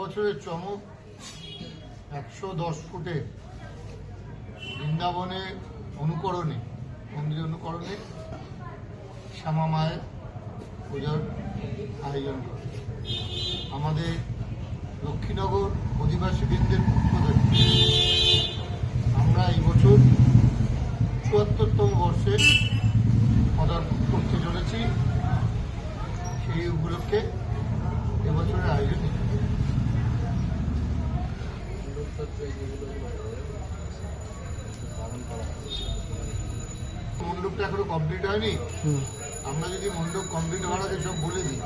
এবছরের চমক একশো দশ ফুটে বৃন্দাবনে অনুকরণে, মন্দির অনুকরণে শ্যামা মায়ের পুজোর আয়োজন করে আমাদের লক্ষ্মীনগর অধিবাসী বৃন্দের পক্ষ থেকে আমরা এই বছর চুয়াত্তরতম বর্ষে পদার্পণ করতে চলেছি। সেই উপলক্ষে এবছরের আয়োজন মণ্ডপটা এখনও কমপ্লিট হয়নি। আমরা যদি মণ্ডপ কমপ্লিট হওয়ার আগে সব বলে দিই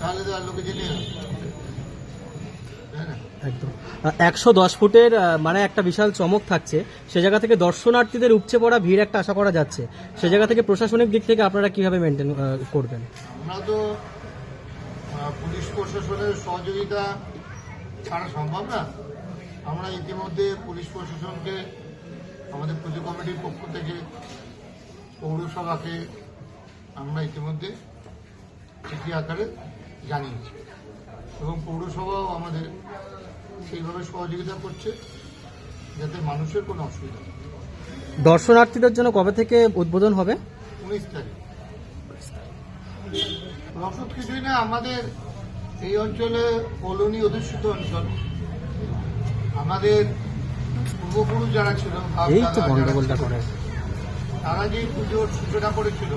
তাহলে তো আর লোকে জেনে না? একদম। একশো দশ ফুটের মানে একটা বিশাল চমক থাকছে। সে জায়গা থেকে দর্শনার্থীদের উপচে পড়া ভিড় একটা আশা করা যাচ্ছে। সে জায়গা থেকে প্রশাসনিক দিক থেকে আপনারা কীভাবে মেনটেন করবেন? আমরা তো পুলিশ প্রশাসনের সহযোগিতা ছাড়া সম্ভব না। আমরা ইতিমধ্যে পুলিশ প্রশাসনকে আমাদের পুজো কমিটির পক্ষ থেকে পৌরসভাকে আমরা ইতিমধ্যে চিঠি আকারে জানিয়েছি। এবং পৌরসভাও আমাদের সেইভাবে সহযোগিতা করছে যাতে মানুষের কোনো অসুবিধা দর্শনার্থীদের জন্য কবে থেকে উদ্বোধন হবে? উনিশ তারিখ। রসদ কিছুই না আমাদের এই অঞ্চলে কলোনি অধিষ্ঠিত অঞ্চল। আমাদের পূর্বপুরুষ যারা ছিল এই তো গন্ডগোলটা করে তারা যে পুজোর সূচনা করেছিল।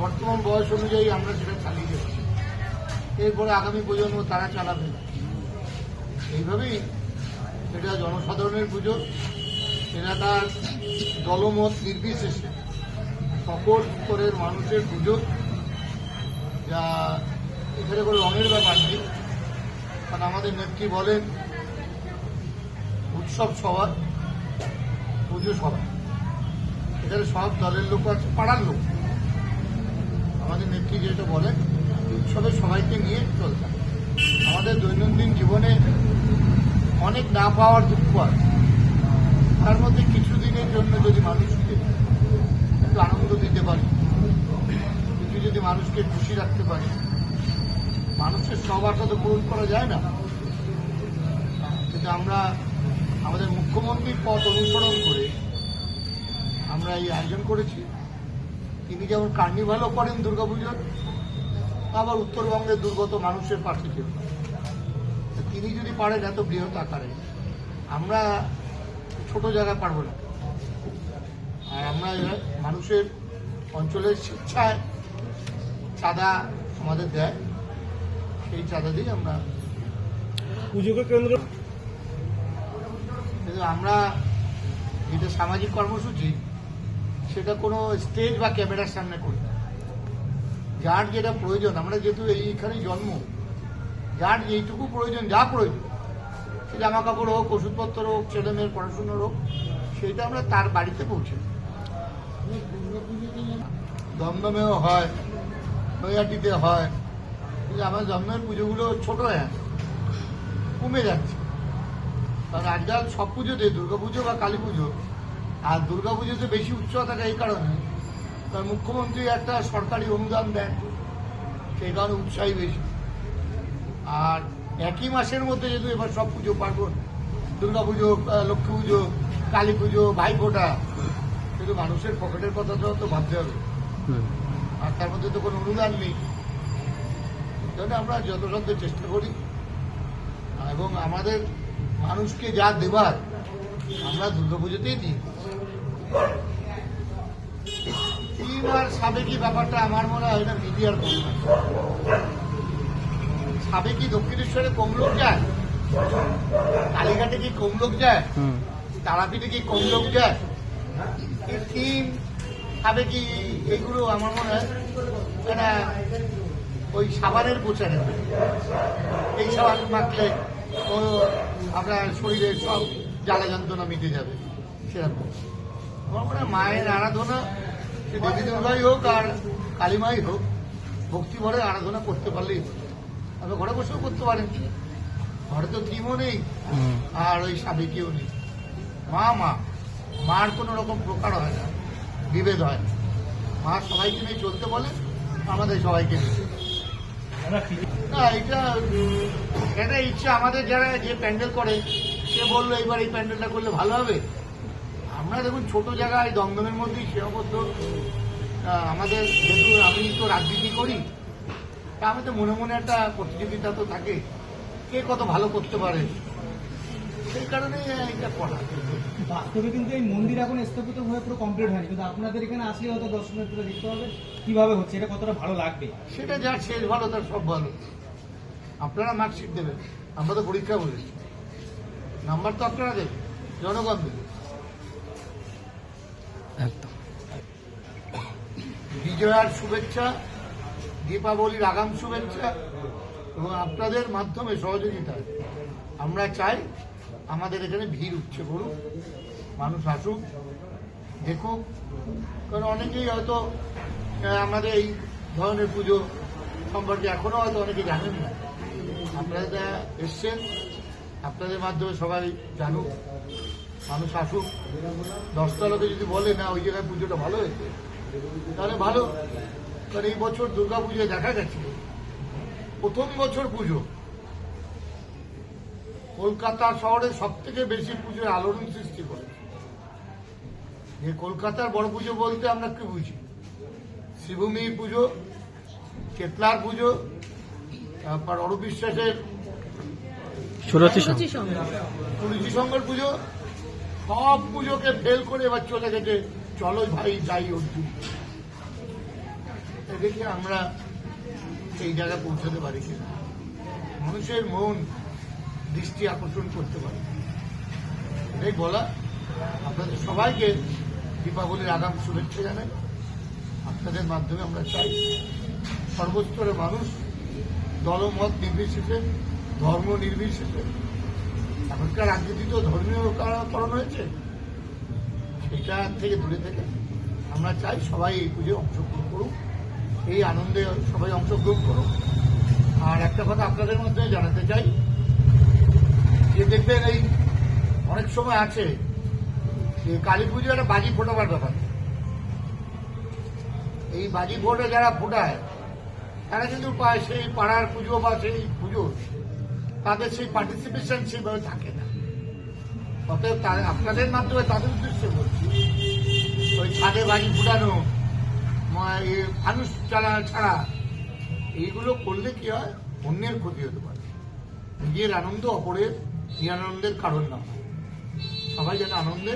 বর্তমান বয়স অনুযায়ী আমরা সেটা চালিয়ে যাচ্ছি। এরপরে আগামী প্রজন্ম তারা চালাবে। এইভাবেই এটা জনসাধারণের পুজো এটা তার দলমত নির্বিশেষে সকল স্তরের মানুষের পুজো, যা এখানে করে রঙের ব্যাপার নেই। কারণ আমাদের নেত্রী বলেন, উৎসব সবার, পুজো সবার। এখানে সব দলের লোক আছে, পাড়ার লোক। আমাদের নেত্রী যেটা বলেন উৎসবে সবাইকে নিয়ে চলতে আমাদের দৈনন্দিন জীবনে অনেক না পাওয়ার দুঃখ আছে। তার মধ্যে কিছু দিনের জন্য যদি মানুষকে একটু আনন্দ দিতে পারি, কিছু যদি মানুষকে খুশি রাখতে পারি, মানুষের সব আশা তো পূরণ করা যায় না। কিন্তু আমরা আমাদের মুখ্যমন্ত্রীর পথ অনুসরণ করে আমরা এই আয়োজন করেছি। তিনি যেমন কার্নিভালও করেন দুর্গাপুজোর আবার উত্তরবঙ্গের দুর্গত মানুষের পাশে ছিল তিনি যদি পারেন এত বৃহৎ আকারে। আমরা ছোট জায়গায় পারব না। আর আমরা মানুষের অঞ্চলের শিক্ষায় চাঁদা আমাদের দেয়। সেই চাঁদা দিয়ে আমরা পুজোকে কেন্দ্র কিন্তু আমরা যেটা সামাজিক কর্মসূচি সেটা কোনো স্টেজ বা ক্যামেরার সামনে করি যার যেটা প্রয়োজন, আমরা যেহেতু এইখানেই জন্ম, যার যেইটুকু প্রয়োজন, যা প্রয়োজন, সে জামা কাপড় হোক, ওষুধপত্র হোক, ছেলে মেয়ের পড়াশুনোর হোক, সেটা আমরা তার বাড়িতে পৌঁছে। দমদমেও হয়, নৈহাটিতে হয়, কিন্তু আমার দমদমের পুজোগুলো ছোট হয়ে, কমে যাচ্ছে কারণ আজকাল সব পুজোতে দুর্গাপুজো বা কালী পুজো আর দুর্গাপুজোতে বেশি উৎসাহ থাকে এই কারণে কারণ মুখ্যমন্ত্রী একটা সরকারি অনুদান দেন সেই কারণে উৎসাহী বেশি। আর একই মাসের মধ্যে যেহেতু এবার সব পুজো পার্বণ দুর্গাপুজো আহ, লক্ষ্মী পুজো কালী পুজো ভাইফোঁটা কিন্তু মানুষের পকেটের কথা তো তো ভাবতে হবে। আর তার মধ্যে তো কোনো অনুদান নেই। জন্য আমরা যত সাধ্য চেষ্টা করি। এবং আমাদের মানুষকে যা দেবার আমরা দুর্গাপুজোতেই দিই। টিম আর সাবেকি ব্যাপারটা আমার মনে হয় না মিডিয়ার কম সাবেকি দক্ষিণেশ্বরে কম লোক যায় কালীঘাটে কি কম লোক যায় তারাপীঠে কি কম লোক যায় এই টিম সাবেকি এগুলো আমার মনে হয় এটা ওই সাবানের প্রচারে। এই সাবান মাখলে ও আপনার শরীরের সব জ্বালা যন্ত্রণা মিটে যাবে সেরকম। আমার মনে মায়ের আরাধনা দেবী দুর্গাই হোক আর কালীমাই হোক ভক্তি ভরে আরাধনা করতে পারলেই। আপনি ঘরে বসেও করতে পারেন। ঘরে তো টিমও নেই আর ওই সাবেকিও নেই। মা মা মার কোনো রকম প্রকার হয় না বিভেদ হয় না। মা সবাইকে নিয়ে চলতে বলে আমাদের সবাইকে নিয়ে না এটা এটা ইচ্ছে আমাদের যারা যে প্যান্ডেল করে সে বলল এবার এই প্যান্ডেলটা করলে ভালো হবে? আমরা দেখুন ছোট জায়গায় দমদমের মধ্যেই সীমাবদ্ধ আমাদের যেহেতু আমি তো রাজনীতি করি তা আমি তো মনে মনে একটা প্রতিযোগিতা তো থাকে কে কত ভালো করতে পারে? সেই কারণেই এটা করা। বাস্তবে কিন্তু এই মন্দির এখন স্থাপিত হয়ে পুরো কমপ্লিট হয়নি কিন্তু আপনাদের এখানে আসলে হয়তো দর্শনার্থীরা দেখতে হবে কীভাবে হচ্ছে এটা কতটা ভালো লাগবে। সেটা যার শেষ ভালো তার সব ভালো। আপনারা মার্কশিট দেবেন আমরা তো পরীক্ষা বলেছি। নাম্বার তো আপনারা দেবেন জনগণ দেবে। বিজয়ার শুভেচ্ছা দীপাবলির আগাম শুভেচ্ছা এবং আপনাদের মাধ্যমে সহযোগিতায় আমরা চাই আমাদের এখানে ভিড় উঠছে করুক মানুষ আসুক দেখুক কারণ অনেকেই হয়তো আমাদের এই ধরনের পুজো সম্পর্কে এখনও হয়তো অনেকে জানেন না। আপনারা এসছেন আপনাদের মাধ্যমে সবাই জানুক, মানুষ আসুক। দশটা লোকে যদি বলে, না, ওই জায়গায় পুজোটা ভালো হয়েছে, তাহলে ভালো। কারণ এই বছর দুর্গা পুজোয় দেখা গেছে। প্রথম বছর পুজো। কলকাতা শহরে সব থেকে বেশি পুজোর আলোড়ন সৃষ্টি করে যে কলকাতার বড় পুজো বলতে আমরা কি বুঝি? শিবভূমি পুজো, কেতলার পুজো, তারপর অরূপ বিশ্বাসের সুরতি সং তুলসী সংঘর পুজো সব পুজোকে ফেল করে এবার চলে গেছে। চলো ভাই যাই অর্জুন। এ দেখে আমরা এই জায়গায় পৌঁছাতে পারি কিনা। মানুষের মন দৃষ্টি আকর্ষণ করতে পারে। এটাই বলা। আপনাদের সবাইকে দীপাবলির আগাম শুভেচ্ছা জানাই। আপনাদের মাধ্যমে আমরা চাই সর্বস্তরের মানুষ দলমত নির্বিশেষে ধর্ম নির্বিশেষে। এখনকার রাজনীতি তো ধর্মীয় কারণ হয়েছে। সেটা থেকে দূরে থেকে আমরা চাই সবাই এই পুজোয় অংশগ্রহণ করুক, এই আনন্দে সবাই অংশগ্রহণ করুক। আর একটা কথা আপনাদের মধ্যে জানাতে চাই, যে দেখবেন এই অনেক সময় আছে যে কালী পুজো একটা বাজি ফোটাবার ব্যাপার। এই বাজি ফোটে যারা ফোটায়, তারা কিন্তু সেই পাড়ার পুজো বা সেই পুজো তাদের সেই পার্টিসিপেশন সেইভাবে থাকে না। অতএব আপনাদের মাধ্যমে তাদের উদ্দেশ্যে বলছি, ওই ছাদে বাজি ফুটানো মানুষ চালা ছাড়া, এইগুলো করলে কি হয়? অন্যের ক্ষতি হতে পারে। নিজের আনন্দ অপরের নিরানন্দের কারণ না। সবাই যেন আনন্দে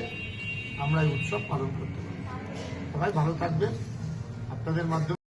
আমরা এই উৎসব পালন করতে পারি। সবাই ভালো থাকবেন। আপনাদের মাধ্যমে